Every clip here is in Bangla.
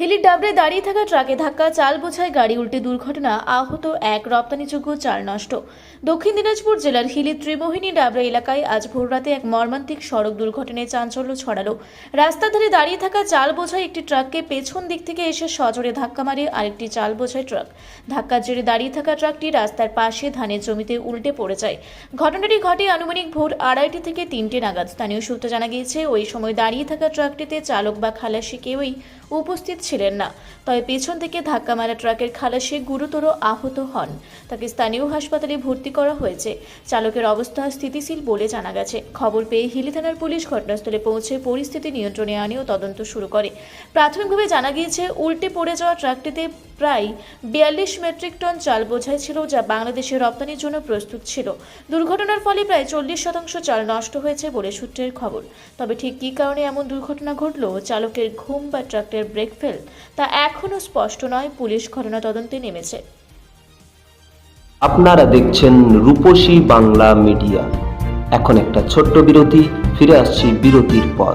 হিলির ডাবরে দাঁড়িয়ে থাকা ট্রাকে ধাক্কা, চাল বোঝায় গাড়ি উল্টে দুর্ঘটনা, আহত এক রপ্তানিযোগ্য চাল নষ্ট। দক্ষিণ দিনাজপুর জেলার হিলির ত্রিমোহিনী ডাবরা এলাকায় আজ ভোররাতে এক মর্মান্তিক সড়ক দুর্ঘটনায় চাঞ্চল্য ছড়ালো। রাস্তার ধারে দাঁড়িয়ে থাকা চাল বোঝায় একটি ট্রাককে পেছন দিক থেকে এসে সজোরে ধাক্কা মারে আরেকটি চাল বোঝায় ট্রাক। ধাক্কার জেরে দাঁড়িয়ে থাকা ট্রাকটি রাস্তার পাশে ধানের জমিতে উল্টে পড়ে যায়। ঘটনাটি ঘটে আনুমানিক ভোর আড়াইটি থেকে তিনটে নাগাদ। স্থানীয় সূত্রে জানা গিয়েছে, ওই সময় দাঁড়িয়ে থাকা ট্রাকটিতে চালক বা খালাসি কেউই উপস্থিত ছিলেন না। তবে পেছন থেকে ধাক্কা মারা ট্রাকের খালাসে গুরুতর আহত হন। তাকে স্থানীয় হাসপাতালে ভর্তি করা হয়েছে। চালকের অবস্থা স্থিতিশীল বলে জানা গেছে। খবর পেয়ে হিলি থানার পুলিশ ঘটনাস্থলে পৌঁছে পরিস্থিতি নিয়ন্ত্রণে আনে ও তদন্ত শুরু করে। প্রাথমিকভাবে জানা গিয়েছে, উল্টে পড়ে যাওয়া ট্রাকটিতে প্রায় বিয়াল্লিশ মেট্রিক টন চাল বোঝাই ছিল, যা বাংলাদেশে রপ্তানির জন্য প্রস্তুত ছিল। দুর্ঘটনার ফলে প্রায় চল্লিশ শতাংশ চাল নষ্ট হয়েছে বলে সূত্রের খবর। তবে ঠিক কী কারণে এমন দুর্ঘটনা ঘটল? চালকের ঘুম বা ট্রাক্টের ব্রেক ফেল তা এখনও স্পষ্ট নয়, পুলিশ ঘটনা তদন্তে নেমেছে। আপনারা দেখছেন রূপসী বাংলা মিডিয়া। এখন একটা ছোট্ট বিরতি, ফিরে আসছি বিরতির পর।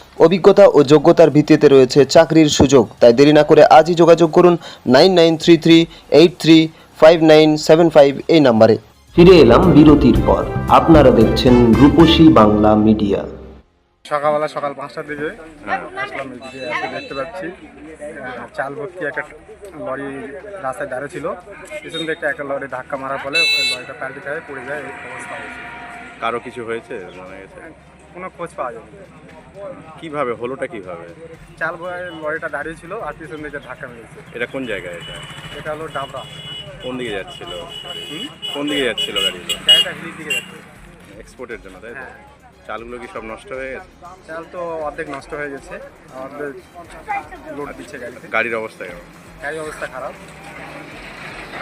অভিজ্ঞতা ও যোগ্যতার ভিত্তিতে রয়েছে চাকরির সুযোগ। তাই দেরি না করে আজই যোগাযোগ করুন nine nine three three eight three five nine seven five এই নাম্বারে। ফিরে এলাম বিরতির পর। আপনারা দেখছেন রূপসী বাংলা মিডিয়া। সকালবেলা সকাল পাঁচটার দিকে আসলাম এসে দেখতে পাচ্ছি চাল ভর্তি একটা লরি রাস্তায় দাঁড়িয়ে ছিল। পিছন থেকে একটা লরি ধাক্কা মারার ফলে ওই লরিটা পাল্টি খায় পড়ে যায় এই অবস্থা কারও কিছু হয়েছে? জানা গেছে? কোনো খোঁজ পাওয়া যায়নি। কীভাবে? হলোটা কীভাবে? চাল বয়ে লরিটা দাঁড়িয়ে ছিল আর পিছন দিকে ধাক্কা মেরেছে। এটা কোন জায়গায় এটা? এটা হলো ডাবরা। কোন দিকে যাচ্ছিল? কোন দিকে যাচ্ছিল গাড়িগুলো? গাড়িটা হিলির দিকে যাচ্ছে। এক্সপোর্টের জন্য তাই তো? হ্যাঁ। চালগুলো কি সব নষ্ট হয়ে গেছে? চাল তো অর্ধেক নষ্ট হয়ে গেছে অর্ধেক লোড দিচ্ছে গাড়িতে। গাড়ির অবস্থা কেমন? গাড়ির অবস্থা খারাপ।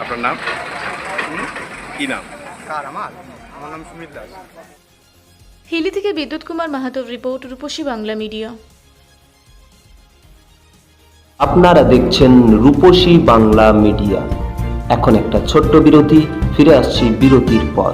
আপনার নাম? কি নাম? কার? আমার? আমার নাম সুমিত দাস। হিলি থেকে বিদ্যুৎ কুমার মাহাতোর রিপোর্ট, রূপসী বাংলা মিডিয়া। আপনারা দেখছেন রূপসী বাংলা মিডিয়া। এখন একটা ছোট্ট বিরতি, ফিরে আসছি বিরতির পর।